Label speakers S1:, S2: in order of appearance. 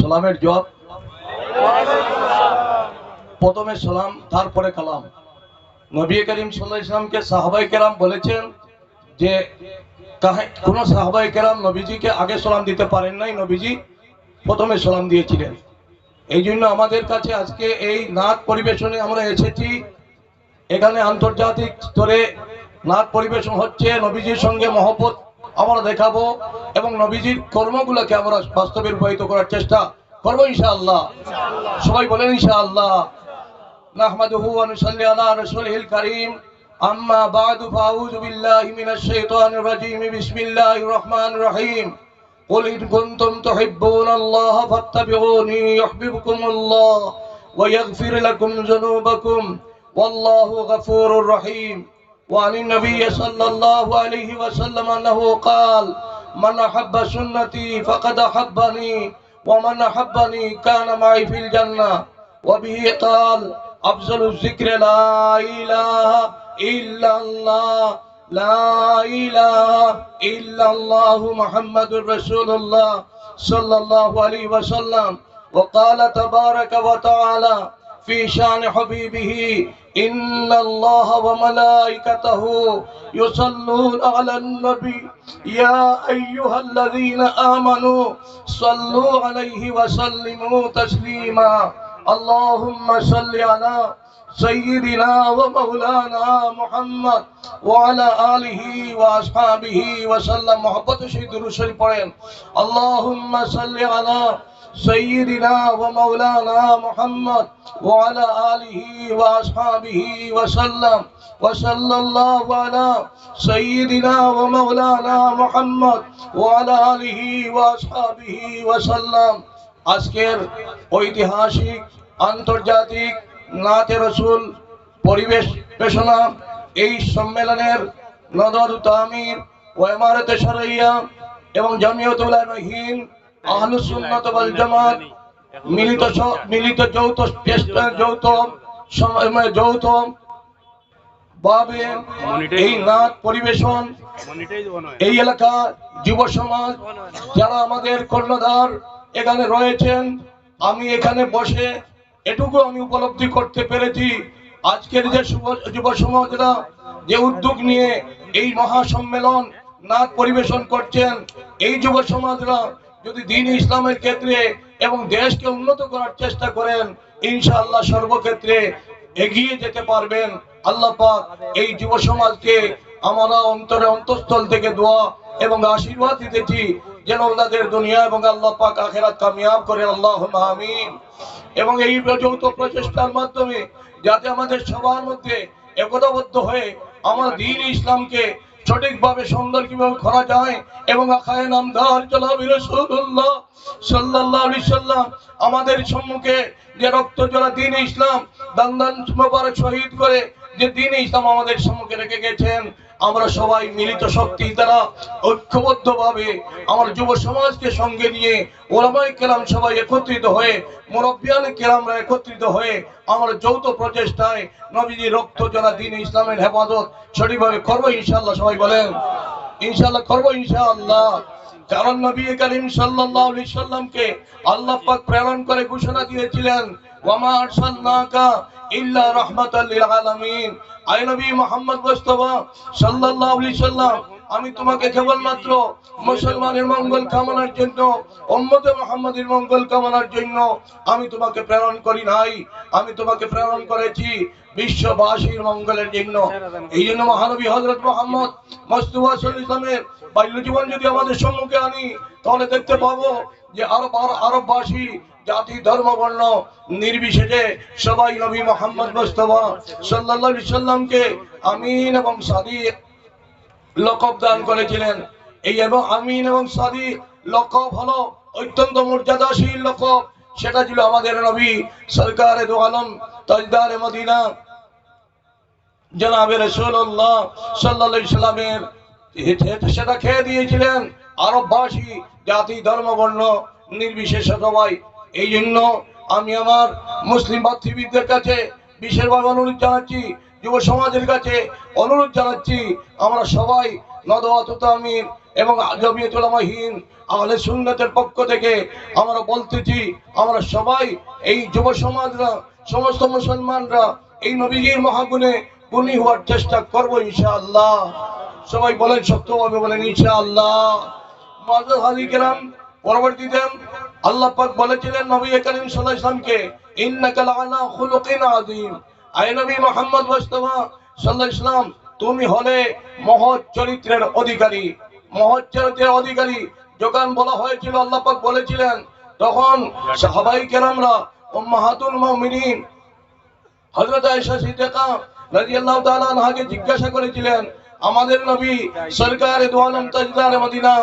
S1: সালামের জবাব প্রথমে সালাম, তারপরে কালাম। নবী করিম সাল্লাহ ইসলামকে সাহাবাই কেরাম বলেছেন যে কোন সাহাবাই কেরাম নবীজিকে আগে সালাম দিতে পারেন নাই, নবীজি প্রথমে সালাম দিয়েছিলেন। এই জন্য আমাদের কাছে আজকে এই নাচ পরিবেশনে আমরা এসেছি। এখানে আন্তর্জাতিক স্তরে নাচ পরিবেশন হচ্ছে নবীজির সঙ্গে মহব্বত আমরা দেখাবো এবং নবীজির কর্মগুলোকে আমরা বাস্তবে রূপায়িত করার চেষ্টা করবো ইনশাআল্লাহ সবাই বলেন ইনশাআল্লাহ نحمده ونصلي على رسوله الكريم أما بعد فأعوذ بالله من الشيطان الرجيم بسم الله الرحمن الرحيم قل إن كنتم تحبون الله فاتبعوني يحببكم الله ويغفر لكم ذنوبكم والله غفور رحيم وعن النبي صلى الله عليه وسلم أنه قال من أحب سنتي فقد أحبني ومن أحبني كان معي في الجنة. وبه قال أفضل الذكر لا إله إلا الله لا إله إلا الله محمد رسول الله صلى الله عليه وسلم. وقال تبارك وتعالى فی شان حبیبہی ان اللہ و وملائكته یسلون علی النبی، یا ایوہ الذین آمنوا صلوا عليه وسلموا اللہم صلی صل سیدنا و مولانا محمد وعلى آله وأصحابه وسلم، محبت شهد رسول پڑھیں۔ اللهم صل على سيدنا ومولانا محمد وعلى آله وأصحابه وسلم وصلى الله على سيدنا ومولانا محمد وعلى آله وأصحابه وسلم আজকের ঐতিহাসিক আন্তর্জাতিক নাতে রসুল পরিবেশ পেশনা এই সম্মেলনের নদর তামির ও ইমারতে সরাইয়া এবং জামিয়ত উলামাহীন আহলুস সুন্নাত ওয়াল জামাত মিলিত মিলিত যৌথ চেষ্টা যৌথ যৌথ ভাবে এই নাচ পরিবেশন এই এলাকার যুব সমাজ যারা আমাদের কর্ণধার এখানে রয়েছেন আমি এখানে বসে এটুকু আমি উপলব্ধি করতে পেরেছি। আজকের যে যুব- যুব সমাজরা যে উদ্যোগ নিয়ে এই মহাসম্মেলন নাচ পরিবেশন করছেন এই যুব সমাজরা যদি দিন ইসলামের ক্ষেত্রে এবং দেশকে উন্নত করার চেষ্টা করেন, ইনশাআল্লাহ সর্বক্ষেত্রে এগিয়ে যেতে পারবেন। আল্লাহ পাক এই যুব সমাজকে আমরা অন্তরে অন্তঃস্থল থেকে দোয়া এবং আশীর্বাদ দিতেছি, যেন ওনাদের দুনিয়া এবং আল্লাহ পাক আখেরাত কামিয়াব করে। আল্লাহ আমিন। এবং এই যৌথ প্রচেষ্টার মাধ্যমে যাতে আমাদের সবার মধ্যে একতাবদ্ধ হয়ে আমরা দিন ইসলামকে সঠিকভাবে সুন্দর কীভাবে করা যায় এবং আখায় নামদার চলাবি রসুল্লাহ সাল্লাহ সাল্লাম আমাদের সম্মুখে যে রক্ত জলা দিন ইসলাম দান দান শহীদ করে যে দিন ইসলাম আমাদের সম্মুখে রেখে গেছেন। আমরা সবাই মিলিত শক্তি দ্বারা ঐক্যবদ্ধভাবে আমার যুব সমাজকে সঙ্গে নিয়ে ওলামাই কেরাম সবাই একত্রিত হয়ে, মুরব্বিয়ান কেরামরা একত্রিত হয়ে আমার যৌথ প্রচেষ্টায় নবীজি রক্ত জলা দিন ইসলামের হেফাজত সঠিকভাবে করব ইনশাল্লাহ সবাই বলেন। ইনশাল্লাহ করব ইনশাআল্লাহ। কারণ নবী করিম আলাইহি সাল্লামকে আল্লাহ পাক প্রেরণ করে ঘোষণা দিয়েছিলেন ওয়ামা আরসালনাকা ইল্লা রাহমাতাল লিল আলামিন। আয় নবী মুহাম্মদ মুস্তাফা সাল্লাল্লাহু আলাইহি সাল্লাম, আমি তোমাকে কেবলমাত্র মুসলমানের মঙ্গল কামনার জন্য, উম্মতে মুহাম্মাদের মঙ্গল কামনার জন্য আমি তোমাকে প্রেরণ করি নাই। আমি তোমাকে প্রেরণ করেছি বিশ্ববাসীর মঙ্গলের জন্য। এই জন্য মহানবী হযরত মুহাম্মদ মুস্তাফা সাল্লাল্লাহু বাল্য জীবন যদি আমাদের সম্মুখে আনি, তাহলে দেখতে পাবো যে আরব আর- আরববাসী জাতি ধর্ম বর্ণ নির্বিশেষে সবাই নবী মোহাম্মদ মুস্তফা আলাইহি সাল্লামকে আমিন এবং সাদিক লকব দান করেছিলেন। এই এবং আমিন এবং সাদিক লকব হলো অত্যন্ত মর্যাদাশীল লকব। সেটা ছিল আমাদের নবী সরকারে দো আলম মদিনা। রসুল্লাহ সাল্লামের সেটা খেয়ে দিয়েছিলেন। আরববাসী জাতি ধর্ম বর্ণ নির্বিশেষে সবাই এই জন্য আমি আমার মুসলিম ভাতৃবৃন্দের কাছে বিশেষভাবে অনুরোধ জানাচ্ছি, যুব সমাজের কাছে অনুরোধ জানাচ্ছি, আমরা সবাই নদওয়াত তামির এবং জমিয়ত উলামাহীন আহলে সুন্নতের পক্ষ থেকে আমরা বলতেছি, আমরা সবাই এই যুব সমাজরা, সমস্ত মুসলমানরা এই নবীজির মহাগুণে গুণী হওয়ার চেষ্টা করব ইনশাআল্লাহ। সবাই বলেন সত্যভাবে বলেন ইনশাআল্লাহ। কেরাম পরবর্তীতে আল্লাহ পাক বলেছিলেন নবী করিম সাল্লাল্লাহু নবী তুমি হলে মহৎ চরিত্রের অধিকারী। মহৎ চরিত্রের অধিকারী যখন বলা হয়েছিল, আল্লাহ পাক বলেছিলেন, তখন সাহাবাই কেরামরা আয়েশা সিদ্দিকা জিজ্ঞাসা করেছিলেন, আমাদের নবী সরকার দু আলম তাজদার মদিনা